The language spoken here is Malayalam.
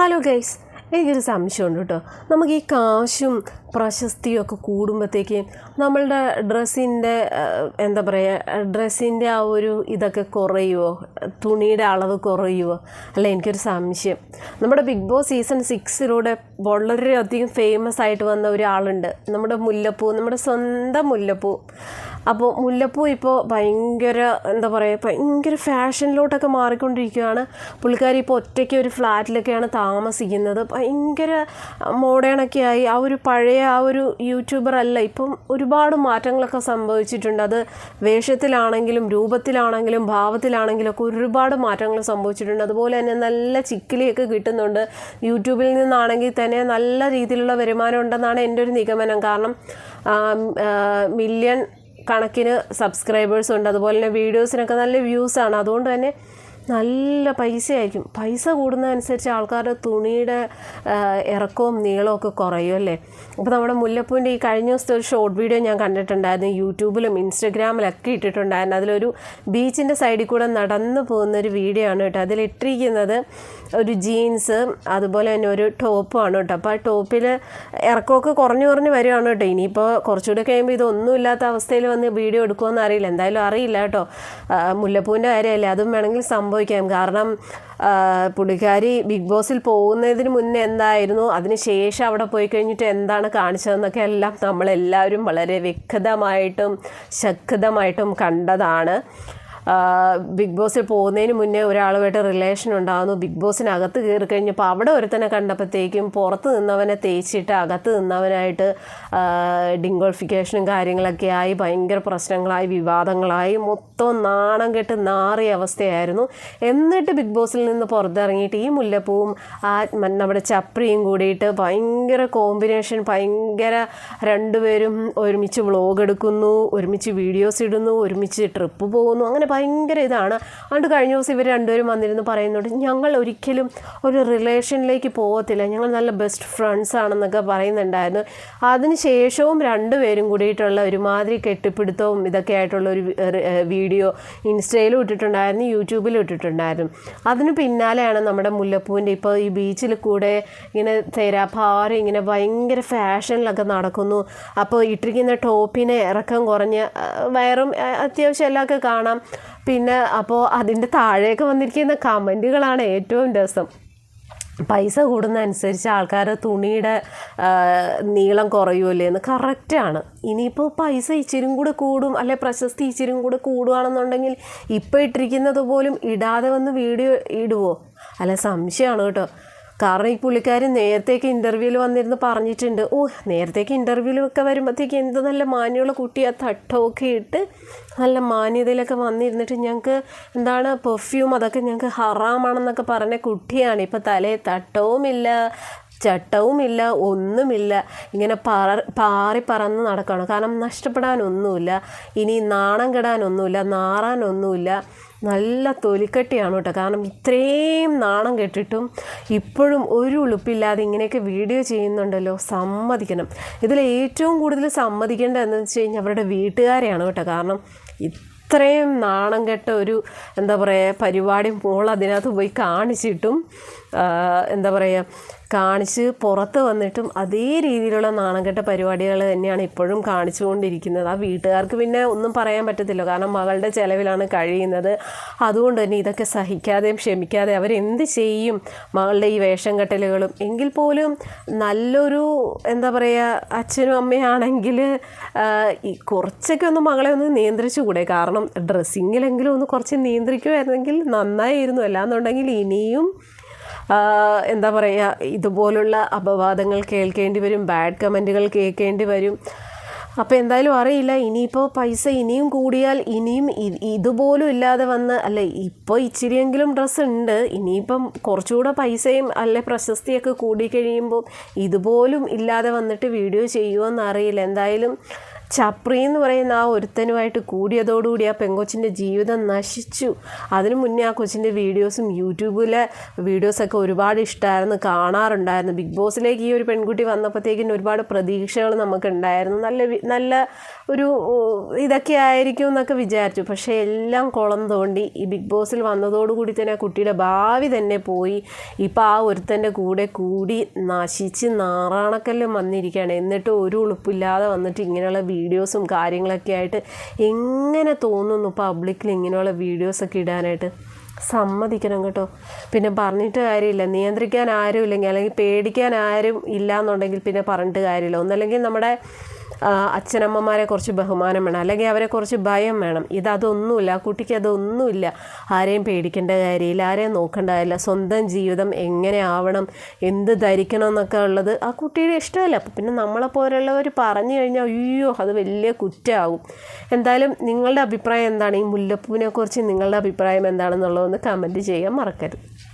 ഹലോ ഗൈസ് എനിക്കൊരു സംശയമുണ്ട് കേട്ടോ നമുക്ക് ഈ കാശും പ്രശസ്തിയും ഒക്കെ കൂടുമ്പോഴത്തേക്കും നമ്മളുടെ ഡ്രസ്സിന്റെ എന്താ പറയുക ഡ്രസ്സിന്റെ ആ ഒരു ഇതൊക്കെ കുറയുമോ തുണിയുടെ അളവ് കുറയുമോ അല്ല എനിക്കൊരു സംശയം. നമ്മുടെ ബിഗ് ബോസ് സീസൺ സിക്സിലൂടെ വളരെയധികം ഫേമസ് ആയിട്ട് വന്ന ഒരാളുണ്ട്. നമ്മുടെ മുല്ലപ്പൂ നമ്മുടെ സ്വന്തം മുല്ലപ്പൂ. അപ്പോൾ മുല്ലപ്പൂ ഇപ്പോൾ ഭയങ്കര എന്താ പറയുക ഭയങ്കര ഫാഷനിലോട്ടൊക്കെ മാറിക്കൊണ്ടിരിക്കുകയാണ്. പുള്ളിക്കാരി ഇപ്പോൾ ഒറ്റയ്ക്ക് ഒരു ഫ്ലാറ്റിലൊക്കെയാണ് താമസിക്കുന്നത്. ഭയങ്കര മോഡേണൊക്കെ ആയി ആ ഒരു പഴയ ആ ഒരു യൂട്യൂബർ അല്ല ഇപ്പം ഒരുപാട് മാറ്റങ്ങളൊക്കെ സംഭവിച്ചിട്ടുണ്ട്. അത് വേഷത്തിലാണെങ്കിലും രൂപത്തിലാണെങ്കിലും ഭാവത്തിലാണെങ്കിലും ഒക്കെ ഒരുപാട് മാറ്റങ്ങൾ സംഭവിച്ചിട്ടുണ്ട്. അതുപോലെ തന്നെ നല്ല ചിക്കിലിയൊക്കെ കിട്ടുന്നുണ്ട്. യൂട്യൂബിൽ നിന്നാണെങ്കിൽ തന്നെ നല്ല രീതിയിലുള്ള വരുമാനം ഉണ്ടെന്നാണ് എന്റെ ഒരു നിഗമനം. കാരണം മില്യൺ കണക്കിന് സബ്സ്ക്രൈബേഴ്സ് ഉണ്ട്. അതുപോലെ തന്നെ വീഡിയോസിനൊക്കെ നല്ല വ്യൂസാണ് അതുകൊണ്ട് തന്നെ നല്ല പൈസയായിരിക്കും. പൈസ കൂടുന്നതനുസരിച്ച് ആൾക്കാരുടെ തുണിയുടെ ഇറക്കവും നീളവും ഒക്കെ കുറയും അല്ലേ? അപ്പോൾ നമ്മുടെ മുല്ലപ്പൂവിന്റെ ഈ കഴിഞ്ഞ ദിവസത്തെ ഒരു ഷോർട്ട് വീഡിയോ ഞാൻ കണ്ടിട്ടുണ്ടായിരുന്നു. യൂട്യൂബിലും ഇൻസ്റ്റഗ്രാമിലൊക്കെ ഇട്ടിട്ടുണ്ടായിരുന്നു. അതിലൊരു ബീച്ചിന്റെ സൈഡിൽ കൂടെ നടന്നു പോകുന്ന ഒരു വീഡിയോ ആണ് കേട്ടോ. അതിലിട്ടിരിക്കുന്നത് ഒരു ജീൻസ് അതുപോലെ തന്നെ ഒരു ടോപ്പുമാണ് കേട്ടോ. അപ്പോൾ ആ ടോപ്പിൽ ഇറക്കമൊക്കെ കുറഞ്ഞു കുറഞ്ഞ് വരുവാണ് കേട്ടോ. ഇനിയിപ്പോൾ കുറച്ചുകൂടെ കഴിയുമ്പോൾ ഇതൊന്നും ഇല്ലാത്ത അവസ്ഥയിൽ വന്ന് വീഡിയോ എടുക്കുമെന്ന് അറിയില്ല. എന്തായാലും അറിയില്ല കേട്ടോ. മുല്ലപ്പൂവിന്റെ കാര്യമല്ലേ? അതും വേണമെങ്കിൽ സംഭവിക്കാം കാരണം ആ, പുള്ളിക്കാരി ബിഗ് ബോസിൽ പോകുന്നതിന് മുന്നേ എന്തായിരുന്നു അതിന് ശേഷം അവിടെ പോയി കഴിഞ്ഞിട്ട് എന്താണ് കാണിച്ചതെന്നൊക്കെ എല്ലാം നമ്മളെല്ലാവരും വളരെ വ്യക്തമായിട്ടും ശക്തമായിട്ടും കണ്ടതാണ്. ബിഗ് ബോസിൽ പോകുന്നതിന് മുന്നേ ഒരാളുമായിട്ട് റിലേഷൻ ഉണ്ടാകുന്നു ബിഗ് ബോസിനകത്ത് കയറി കഴിഞ്ഞപ്പോൾ അവിടെ ഒരുത്തനെ കണ്ടപ്പോഴത്തേക്കും പുറത്ത് നിന്നവനെ തേച്ചിട്ട് അകത്ത് നിന്നവനായിട്ട് ഡിങ്കോൾഫിക്കേഷനും കാര്യങ്ങളൊക്കെ ആയി ഭയങ്കര പ്രശ്നങ്ങളായി വിവാദങ്ങളായി മൊത്തം നാണം കെട്ട് നാറിയ അവസ്ഥയായിരുന്നു. എന്നിട്ട് ബിഗ് ബോസിൽ നിന്ന് പുറത്തിറങ്ങിയിട്ട് ഈ മുല്ലപ്പൂവും ആ നമ്മുടെ ചപ്രിയും കൂടിയിട്ട് ഭയങ്കര കോമ്പിനേഷൻ ഭയങ്കര രണ്ടുപേരും ഒരുമിച്ച് വ്ലോഗ് എടുക്കുന്നു ഒരുമിച്ച് വീഡിയോസ് ഇടുന്നു ഒരുമിച്ച് ട്രിപ്പ് പോകുന്നു. അങ്ങനെ ഭയങ്കര ഇതാണ്. അതുകൊണ്ട് കഴിഞ്ഞ ദിവസം ഇവർ രണ്ടുപേരും വന്നിരുന്ന് പറയുന്നുണ്ട് ഞങ്ങൾ ഒരിക്കലും ഒരു റിലേഷനിലേക്ക് പോകത്തില്ല. ഞങ്ങൾ നല്ല ബെസ്റ്റ് ഫ്രണ്ട്സ് ആണെന്നൊക്കെ പറയുന്നുണ്ടായിരുന്നു. അതിന് ശേഷവും രണ്ടുപേരും കൂടിയിട്ടുള്ള ഒരുമാതിരി കെട്ടിപ്പിടുത്തവും ഇതൊക്കെ ആയിട്ടുള്ള ഒരു വീഡിയോ ഇൻസ്റ്റയിലും ഇട്ടിട്ടുണ്ടായിരുന്നു യൂട്യൂബിലും ഇട്ടിട്ടുണ്ടായിരുന്നു. അതിന് പിന്നാലെയാണ് നമ്മുടെ മുല്ലപ്പൂവിന്റെ ഇപ്പോൾ ഈ ബീച്ചിൽ കൂടെ ഇങ്ങനെ തേരാഭാരം ഇങ്ങനെ ഭയങ്കര ഫാഷനിലൊക്കെ നടക്കുന്നു. അപ്പോൾ ഇട്ടിരിക്കുന്ന ടോപ്പിനെ ഇറക്കം കുറഞ്ഞ് വയറും അത്യാവശ്യം അത്യാവശ്യം എല്ലാമൊക്കെ കാണാം. പിന്നെ അപ്പോൾ അതിന്റെ താഴേക്ക് വന്നിരിക്കുന്ന കമന്റുകളാണ് ഏറ്റവും രസം. പൈസ കൂടുന്നതനുസരിച്ച് ആൾക്കാർ തുണിയുടെ നീളം കുറയുമല്ലേ എന്ന് കറക്റ്റാണ് ഇനിയിപ്പോൾ പൈസ ഇച്ചിരും കൂടെ കൂടും അല്ലെ പ്രശസ്തി ഇച്ചിരും കൂടെ കൂടുകയാണെന്നുണ്ടെങ്കിൽ ഇപ്പോൾ ഇട്ടിരിക്കുന്നത് പോലും ഇടാതെ വന്ന് വീഡിയോ ഇടുവോ? അല്ല സംശയമാണ് കേട്ടോ. കാരണം ഈ പുള്ളിക്കാരി നേരത്തേക്ക് ഇന്റർവ്യൂവിൽ വന്നിരുന്ന് പറഞ്ഞിട്ടുണ്ട്. ഓ നേരത്തേക്ക് ഇന്റർവ്യൂവിലൊക്കെ വരുമ്പോഴത്തേക്ക് എന്ത് നല്ല മാന്യമുള്ള കുട്ടി ആ തട്ടമൊക്കെ ഇട്ട് നല്ല മാന്യതയിലൊക്കെ വന്നിരുന്നിട്ട് ഞങ്ങൾക്ക് എന്താണ് പെർഫ്യൂം അതൊക്കെ ഞങ്ങൾക്ക് ഹറാമാണെന്നൊക്കെ പറഞ്ഞ കുട്ടിയാണ്. ഇപ്പോൾ തലേ തട്ടവുമില്ല. ചട്ടവുമില്ല ഒന്നുമില്ല. ഇങ്ങനെ പറ പാറി പറന്ന് നടക്കുകയാണ് കാരണം നഷ്ടപ്പെടാനൊന്നുമില്ല. ഇനി നാണം കെടാനൊന്നുമില്ല നാറാനൊന്നുമില്ല. നല്ല തൊലിക്കട്ടിയാണ് കേട്ടോ. കാരണം ഇത്രയും നാണം കെട്ടിട്ടും ഇപ്പോഴും ഒരു ഉളുപ്പില്ലാതെ ഇങ്ങനെയൊക്കെ വീഡിയോ ചെയ്യുന്നുണ്ടല്ലോ. സമ്മതിക്കണം. ഇതിൽ ഏറ്റവും കൂടുതൽ സമ്മതിക്കേണ്ടത് എന്ന് വെച്ച് കഴിഞ്ഞാൽ അവരുടെ വീട്ടുകാരെയാണ് കേട്ടോ. കാരണം ഇത്രയും നാണം കെട്ട ഒരു എന്താ പറയുക പരിപാടി മോൾ അതിനകത്ത് പോയി കാണിച്ചിട്ടും എന്താ പറയുക കാണിച്ച് പുറത്ത് വന്നിട്ടും അതേ രീതിയിലുള്ള നാണംകെട്ട പരിപാടികൾ തന്നെയാണ് ഇപ്പോഴും കാണിച്ചുകൊണ്ടിരിക്കുന്നത്. ആ വീട്ടുകാർക്ക് പിന്നെ ഒന്നും പറയാൻ പറ്റത്തില്ല. കാരണം മകളുടെ ചിലവിലാണ് കഴിയുന്നത്. അതുകൊണ്ട് തന്നെ ഇതൊക്കെ സഹിക്കാതെയും ക്ഷമിക്കാതെ അവരെന്ത് ചെയ്യും? മകളുടെ ഈ വേഷം കെട്ടലുകളും. എങ്കിൽ പോലും നല്ലൊരു എന്താ പറയുക അച്ഛനും അമ്മയാണെങ്കിൽ ഈ കുറച്ചൊക്കെ ഒന്ന് മകളെ ഒന്ന് നിയന്ത്രിച്ചുകൂടെ കാരണം ഡ്രസ്സിങ്ങിലെങ്കിലും ഒന്ന് കുറച്ച് നിയന്ത്രിക്കുമായിരുന്നെങ്കിൽ നന്നായിരുന്നു. അല്ലാന്നുണ്ടെങ്കിൽ ഇനിയും എന്താ പറയുക ഇതുപോലുള്ള അപവാദങ്ങൾ കേൾക്കേണ്ടി വരും ബാഡ് കമന്റുകൾ കേൾക്കേണ്ടി വരും. അപ്പോൾ എന്തായാലും അറിയില്ല ഇനിയിപ്പോൾ പൈസ ഇനിയും കൂടിയാൽ ഇനിയും ഇതുപോലും ഇല്ലാതെ വന്ന് അല്ല ഇപ്പോൾ ഇച്ചിരിയെങ്കിലും ഡ്രസ്സ് ഉണ്ട് ഇനിയിപ്പം കുറച്ചുകൂടെ പൈസയും അല്ലെ പ്രശസ്തിയൊക്കെ കൂടിക്കഴിയുമ്പോൾ ഇതുപോലും ഇല്ലാതെ വന്നിട്ട് വീഡിയോ ചെയ്യുമോ എന്നറിയില്ല എന്തായാലും ചപ്രി എന്ന് പറയുന്ന ആ ഒരുത്തനുമായിട്ട് കൂടിയതോടുകൂടി ആ പെങ്കൊച്ചിന്റെ ജീവിതം നശിച്ചു. അതിനു മുന്നേ ആ കൊച്ചിന്റെ വീഡിയോസും യൂട്യൂബിലെ വീഡിയോസൊക്കെ ഒരുപാട് ഇഷ്ടമായിരുന്നു കാണാറുണ്ടായിരുന്നു. ബിഗ് ബോസിലേക്ക് ഈ ഒരു പെൺകുട്ടി വന്നപ്പോഴത്തേക്കിന് ഒരുപാട് പ്രതീക്ഷകൾ നമുക്കുണ്ടായിരുന്നു. നല്ല നല്ല ഒരു ഇതൊക്കെ ആയിരിക്കും എന്നൊക്കെ വിചാരിച്ചു. പക്ഷേ എല്ലാം കുളം തോണ്ടി ഈ ബിഗ് ബോസിൽ വന്നതോടുകൂടി തന്നെ ആ കുട്ടിയുടെ ഭാവി തന്നെ പോയി. ഇപ്പോൾ ആ ഒരുത്തന്റെ കൂടെ കൂടി നശിച്ച് നാറാണക്കെല്ലാം വന്നിരിക്കുകയാണ്. എന്നിട്ട് ഒരു ഉളുപ്പില്ലാതെ വന്നിട്ട് ഇങ്ങനെയുള്ള വീഡിയോസും കാര്യങ്ങളൊക്കെ ആയിട്ട് എങ്ങനെ തോന്നുന്നു പബ്ലിക്കിൽ ഇങ്ങനെയുള്ള വീഡിയോസൊക്കെ ഇടാനായിട്ട്? സമ്മതിക്കണം കേട്ടോ. പിന്നെ പറഞ്ഞിട്ട് കാര്യമില്ല. നിയന്ത്രിക്കാൻ ആരും ഇല്ലെങ്കിൽ അല്ലെങ്കിൽ പേടിക്കാൻ ആരും ഇല്ല എന്നുണ്ടെങ്കിൽ പിന്നെ പറഞ്ഞിട്ട് കാര്യമില്ല. ഒന്നല്ലെങ്കിൽ നമ്മുടെ അച്ഛനമ്മമാരെ കുറച്ച് ബഹുമാനം വേണം അല്ലെങ്കിൽ അവരെ കുറച്ച് ഭയം വേണം. ഇതതൊന്നുമില്ല കുട്ടിക്ക് അതൊന്നുമില്ല. ആരെയും പേടിക്കേണ്ട കാര്യമില്ല ആരെയും നോക്കേണ്ട കാര്യമില്ല. സ്വന്തം ജീവിതം എങ്ങനെ ആവണം എന്ത് ധരിക്കണം എന്നൊക്കെ ഉള്ളത് ആ കുട്ടിയുടെ ഇഷ്ടമല്ല. അപ്പം പിന്നെ നമ്മളെ പോലുള്ളവർ പറഞ്ഞു കഴിഞ്ഞാൽ അയ്യോ അത് വലിയ കുറ്റമാകും എന്തായാലും നിങ്ങളുടെ അഭിപ്രായം എന്താണ്? ഈ മുല്ലപ്പൂവിനെക്കുറിച്ച് നിങ്ങളുടെ അഭിപ്രായം എന്താണെന്നുള്ളതൊന്ന് കമന്റ് ചെയ്യാൻ മറക്കരുത്.